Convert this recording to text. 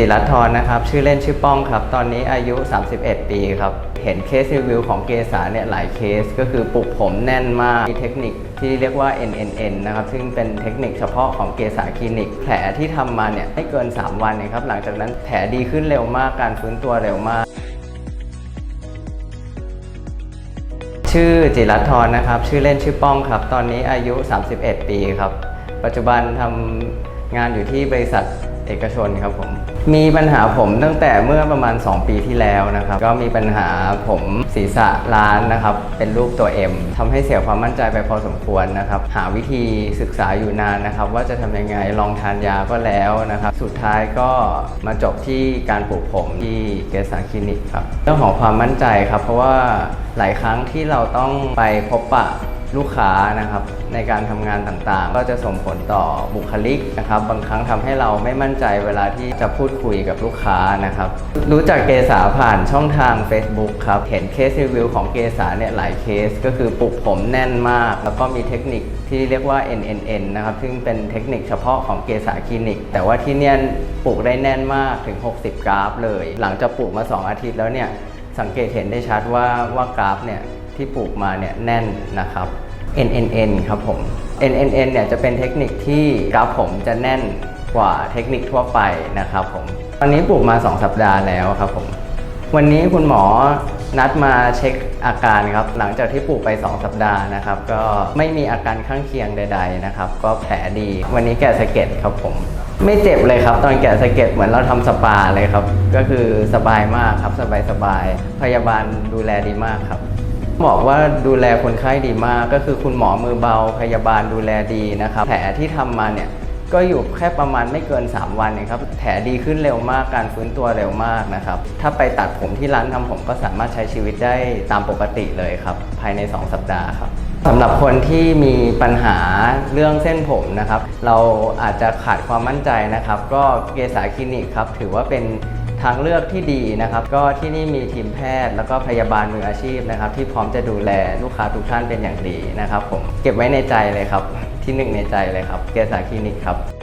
จิรัตทรนะครับ ชื่อเล่นชื่อป้องครับ ตอนนี้อายุ 31 ปีครับ เห็นเคสรีวิวของเกษาเนี่ยหลายเคสก็คือปลุกผมแน่นมาก มีเทคนิคที่เรียกว่า NNN นะครับ ซึ่งเป็นเทคนิคเฉพาะของเกษาคลินิก แผลที่ทำมาเนี่ยไม่เกิน 3 วันเองครับ หลังจากนั้นแผลดีขึ้นเร็วมาก การฟื้นตัวเร็วมากชื่อจิรัตทรนะครับ ชื่อเล่นชื่อป้องครับ ตอนนี้อายุ 31 ปีครับ ปัจจุบันทำ งานอยู่ที่บริษัทเอกชนครับผม มีปัญหาผมตั้งแต่เมื่อประมาณ 2 ปีที่แล้วนะครับ ก็มีปัญหาผมศีรษะล้านนะครับ เป็นรูปตัว M ทำให้เสียความมั่นใจไปพอสมควรนะครับ หาวิธีศึกษาอยู่นานนะครับ ว่าจะทำยังไงลองทานยาก็แล้วนะครับ สุดท้ายก็มาจบที่การปลูกผมที่เกษาคลินิกครับ เรื่องของความมั่นใจครับ เพราะว่าหลายครั้งที่เราต้องไปพบปะ ลูกค้านะครับในการทำงานต่างๆ ก็จะส่งผลต่อบุคลิกนะครับ บางครั้งทำให้เราไม่มั่นใจเวลาที่จะพูดคุยกับลูกค้านะครับ รู้จักเกษาผ่านช่องทาง Facebook ครับเห็นเคสรีวิวของเกษาเนี่ยหลายเคส ก็คือปลุกผมแน่นมาก แล้วก็มีเทคนิคที่เรียกว่า NNN นะครับซึ่งเป็นเทคนิคเฉพาะของเกษาคลินิก แต่ว่าที่เนี่ยปลูกได้แน่นมากถึง 60 กราฟ เลย หลังจากปลูกมา 2 อาทิตย์แล้วเนี่ยสังเกตเห็นได้ชัดว่าว่ากราฟเนี่ยที่ปลูกมาเนี่ยแน่นนะครับ NNN ครับผม NNN เนี่ยจะเป็นเทคนิคที่กราฟผมจะแน่นกว่าเทคนิคทั่วไปนะครับผมตอนนี้ปลูกมา 2 สัปดาห์แล้วครับผม วันนี้คุณหมอนัดมาเช็คอาการครับ หลังจากที่ปลูกไป 2 สัปดาห์นะครับ ก็ไม่มีอาการข้างเคียงใด ๆนะครับ ก็แผลดี วันนี้แกะสะเก็ตครับผม ไม่เจ็บเลยครับ ตอนแกะสะเก็ตเหมือนเราทำสปาเลยครับ ก็คือสบายมากครับสบายๆพยาบาลดูแลดีมากครับ บอกว่าดูแลคนไข้ดีมากก็คือคุณหมอมือเบาพยาบาลดูแลดีนะครับ แผลที่ทำมาเนี่ยก็อยู่แค่ประมาณไม่เกิน 3 วันเองครับ แผลดีขึ้นเร็วมาก การฟื้นตัวเร็วมากนะครับ ถ้าไปตัดผมที่ร้านทำผมก็สามารถใช้ชีวิตได้ตามปกติเลยครับ ภายใน 2 สัปดาห์ครับสำหรับคนที่มีปัญหาเรื่องเส้นผมนะครับ เราอาจจะขาดความมั่นใจนะครับ ก็เกษาคลินิกครับ ถือว่าเป็น ทางเลือกที่ดีนะครับ ก็ที่นี่มีทีมแพทย์ แล้วก็พยาบาลมืออาชีพนะครับ ที่พร้อมจะดูแลลูกค้าทุกท่านเป็นอย่างดีนะครับผมเก็บไว้ในใจเลยครับ ที่หนึ่งในใจเลยครับเกษาคลินิกครับ